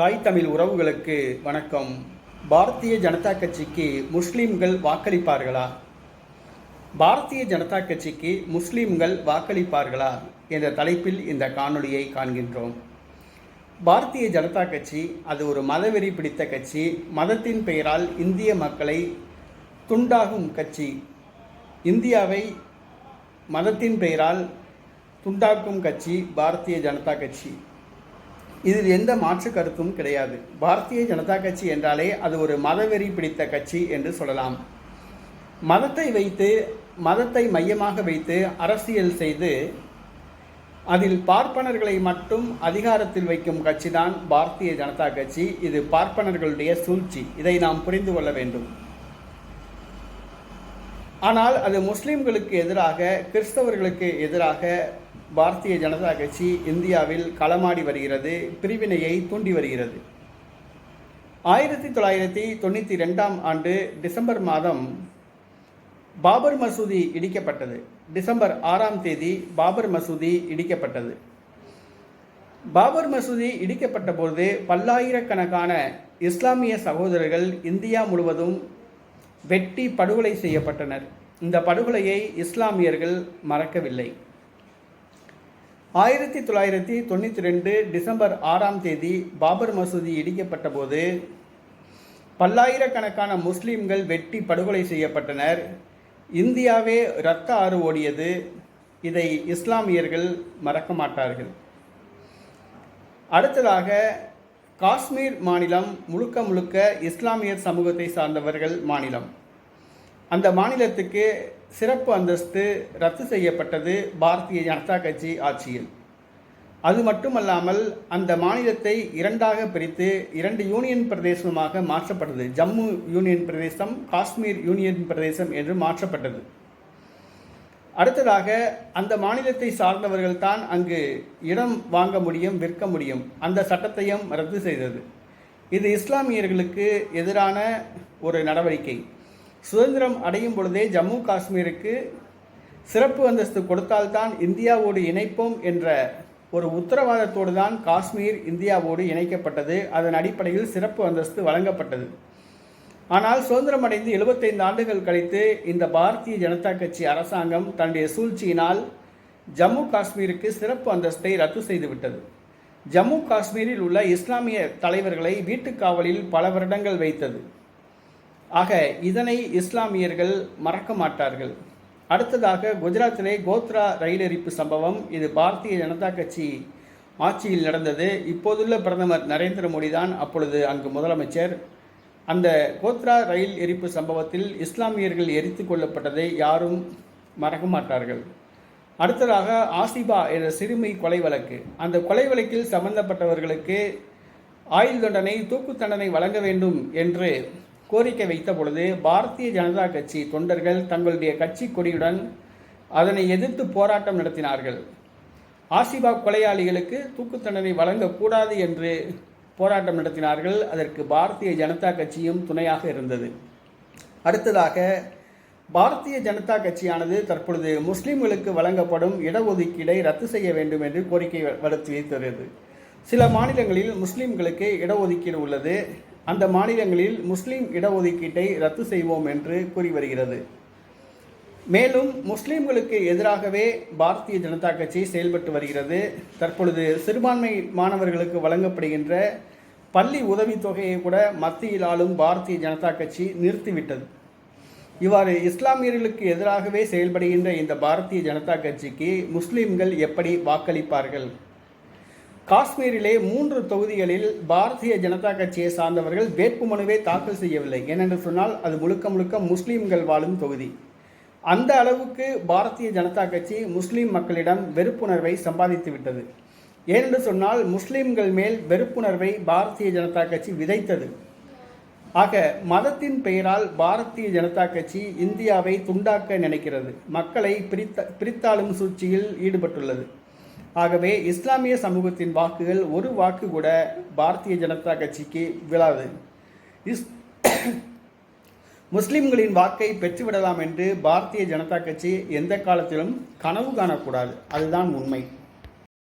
தாய் தமிழ் உறவுகளுக்கு வணக்கம். பாரதிய ஜனதா கட்சிக்கு முஸ்லீம்கள் வாக்களிப்பார்களா? பாரதிய ஜனதா கட்சிக்கு முஸ்லீம்கள் வாக்களிப்பார்களா என்ற தலைப்பில் இந்த காணொளியை காண்கின்றோம். பாரதிய ஜனதா கட்சி அது ஒரு மதவெறி பிடித்த கட்சி. மதத்தின் பெயரால் இந்திய மக்களை துண்டாகும் கட்சி. இந்தியாவை மதத்தின் பெயரால் துண்டாக்கும் கட்சி பாரதிய ஜனதா கட்சி. இதில் எந்த மாற்று கருத்தும் கிடையாது. பாரதிய ஜனதா கட்சி என்றாலே அது ஒரு மதவெறி பிடித்த கட்சி என்று சொல்லலாம். மதத்தை வைத்து மதத்தை மையமாக வைத்து அரசியல் செய்து அதில் பார்ப்பனர்களை மட்டும் அதிகாரத்தில் வைக்கும் கட்சிதான் பாரதிய ஜனதா கட்சி. இது பார்ப்பனர்களுடைய சூழ்ச்சி. இதை நாம் புரிந்து கொள்ள வேண்டும். ஆனால் அது முஸ்லிம்களுக்கு எதிராக கிறிஸ்தவர்களுக்கு எதிராக பாரதிய ஜனதா கட்சி இந்தியாவில் களமாடி வருகிறது பிரிவினையை தூண்டி வருகிறது. ஆயிரத்தி தொள்ளாயிரத்தி தொண்ணூற்றி ரெண்டாம் ஆண்டு டிசம்பர் மாதம் பாபர் மசூதி இடிக்கப்பட்டது. டிசம்பர் ஆறாம் தேதி பாபர் மசூதி இடிக்கப்பட்டது. பாபர் மசூதி இடிக்கப்பட்ட பொழுது பல்லாயிரக்கணக்கான இஸ்லாமிய சகோதரர்கள் இந்தியா முழுவதும் வெட்டி படுகொலை செய்யப்பட்டனர். இந்த படுகொலையை இஸ்லாமியர்கள் மறக்கவில்லை. ஆயிரத்தி தொள்ளாயிரத்தி தொண்ணூற்றி ரெண்டு டிசம்பர் ஆறாம் தேதி பாபர் மசூதி இடிக்கப்பட்ட போது பல்லாயிரக்கணக்கான முஸ்லீம்கள் வெட்டி படுகொலை செய்யப்பட்டனர். இந்தியாவே இரத்த ஆறு ஓடியது. இதை இஸ்லாமியர்கள் மறக்க மாட்டார்கள். அடுத்ததாக காஷ்மீர் மாநிலம் முழுக்க முழுக்க இஸ்லாமியர் சமூகத்தை சார்ந்தவர்கள் மாநிலம். அந்த மாநிலத்துக்கு சிறப்பு அந்தஸ்து ரத்து செய்யப்பட்டது பாரதிய ஜனதா கட்சி ஆட்சியில். அது மட்டுமல்லாமல் அந்த மாநிலத்தை இரண்டாக பிரித்து இரண்டு யூனியன் பிரதேசமாக மாற்றப்பட்டது. ஜம்மு யூனியன் பிரதேசம் காஷ்மீர் யூனியன் பிரதேசம் என்று மாற்றப்பட்டது. அடுத்ததாக அந்த மாநிலத்தை சார்ந்தவர்கள் தான் அங்கு இடம் வாங்க முடியும் விற்க முடியும். அந்த சட்டத்தையும் ரத்து செய்தது. இது இஸ்லாமியர்களுக்கு எதிரான ஒரு நடவடிக்கை. சுதந்திரம் அடையும் பொழுதே ஜம்மு காஷ்மீருக்கு சிறப்பு அந்தஸ்து கொடுத்தால்தான் இந்தியாவோடு இணைப்போம் என்ற ஒரு உத்தரவாதத்தோடு தான் காஷ்மீர் இந்தியாவோடு இணைக்கப்பட்டது. அதன் அடிப்படையில் சிறப்பு அந்தஸ்து வழங்கப்பட்டது. ஆனால் சுதந்திரம் அடைந்து எழுபத்தைந்து ஆண்டுகள் கழித்து இந்த பாரதிய ஜனதா கட்சி அரசாங்கம் தன்னுடைய சூழ்ச்சியினால் ஜம்மு காஷ்மீருக்கு சிறப்பு அந்தஸ்தை ரத்து செய்துவிட்டது. ஜம்மு காஷ்மீரில் உள்ள இஸ்லாமிய தலைவர்களை வீட்டுக்காவலில் பல வருடங்கள் வைத்தது. ஆக இதனை இஸ்லாமியர்கள் மறக்க மாட்டார்கள். அடுத்ததாக குஜராத்திலே கோத்ரா ரயில் எரிப்பு சம்பவம். இது பாரதிய ஜனதா கட்சி ஆட்சியில் நடந்தது. இப்போதுள்ள பிரதமர் நரேந்திர மோடி தான் அப்பொழுது அங்கு முதலமைச்சர். அந்த கோத்ரா ரயில் எரிப்பு சம்பவத்தில் இஸ்லாமியர்கள் எரித்து கொள்ளப்பட்டதை யாரும் மறக்க மாட்டார்கள். அடுத்ததாக ஆசிபா என்ற சிறுமி கொலை வழக்கு. அந்த கொலை வழக்கில் சம்பந்தப்பட்டவர்களுக்கு ஆயுள் தண்டனை தூக்கு தண்டனை வழங்க வேண்டும் என்று கோரிக்கை வைத்த பொழுது பாரதிய ஜனதா கட்சி தொண்டர்கள் தங்களுடைய கட்சி கொடியுடன் அதனை எதிர்த்து போராட்டம் நடத்தினார்கள். ஆசிபா கொலையாளிகளுக்கு தூக்கு தண்டனை வழங்கக்கூடாது என்று போராட்டம் நடத்தினார்கள். அதற்கு பாரதிய ஜனதா கட்சியும் துணையாக இருந்தது. அடுத்ததாக பாரதிய ஜனதா கட்சியானது தற்பொழுது முஸ்லிம்களுக்கு வழங்கப்படும் இடஒதுக்கீடை ரத்து செய்ய வேண்டும் என்று கோரிக்கை வலுத்து வைத்தது சில மாநிலங்களில் முஸ்லிம்களுக்கு இடஒதுக்கீடு உள்ளது. அந்த மாநிலங்களில் முஸ்லிம் இடஒதுக்கீட்டை ரத்து செய்வோம் என்று கூறி வருகிறது. மேலும் முஸ்லிம்களுக்கு எதிராகவே பாரதிய ஜனதா கட்சி செயல்பட்டு வருகிறது. தற்பொழுது சிறுபான்மை மாணவர்களுக்கு வழங்கப்படுகின்ற பள்ளி உதவித்தொகையை கூட மத்தியில் ஆளும் பாரதிய ஜனதா கட்சி நிறுத்திவிட்டது. இவ்வாறு இஸ்லாமியர்களுக்கு எதிராகவே செயல்படுகின்ற இந்த பாரதிய ஜனதா கட்சிக்கு முஸ்லிம்கள் எப்படி வாக்களிப்பார்கள்? காஷ்மீரிலே மூன்று தொகுதிகளில் பாரதிய ஜனதா கட்சியை சார்ந்தவர்கள் வேட்புமனுவை தாக்கல் செய்யவில்லை. ஏனென்று சொன்னால் அது முழுக்க முழுக்க முஸ்லீம்கள் வாழும் தொகுதி. அந்த அளவுக்கு பாரதிய ஜனதா கட்சி முஸ்லீம் மக்களிடம் வெறுப்புணர்வை சம்பாதித்து விட்டது. ஏனென்று சொன்னால் முஸ்லீம்கள் மேல் வெறுப்புணர்வை பாரதிய ஜனதா கட்சி விதைத்தது. ஆக மதத்தின் பெயரால் பாரதிய ஜனதா கட்சி இந்தியாவை துண்டாக்க நினைக்கிறது. மக்களை பிரித்த பிரித்தாளும் சூழ்ச்சியில் ஈடுபட்டுள்ளது. ஆகவே இஸ்லாமிய சமூகத்தின் வாக்குகள் ஒரு வாக்கு கூட பாரதிய ஜனதா கட்சிக்கு விழாது. இஸ் முஸ்லிம்களின் வாக்கை பெற்றுவிடலாம் என்று பாரதிய ஜனதா கட்சி எந்த காலத்திலும் கனவு காணக்கூடாது. அதுதான் உண்மை.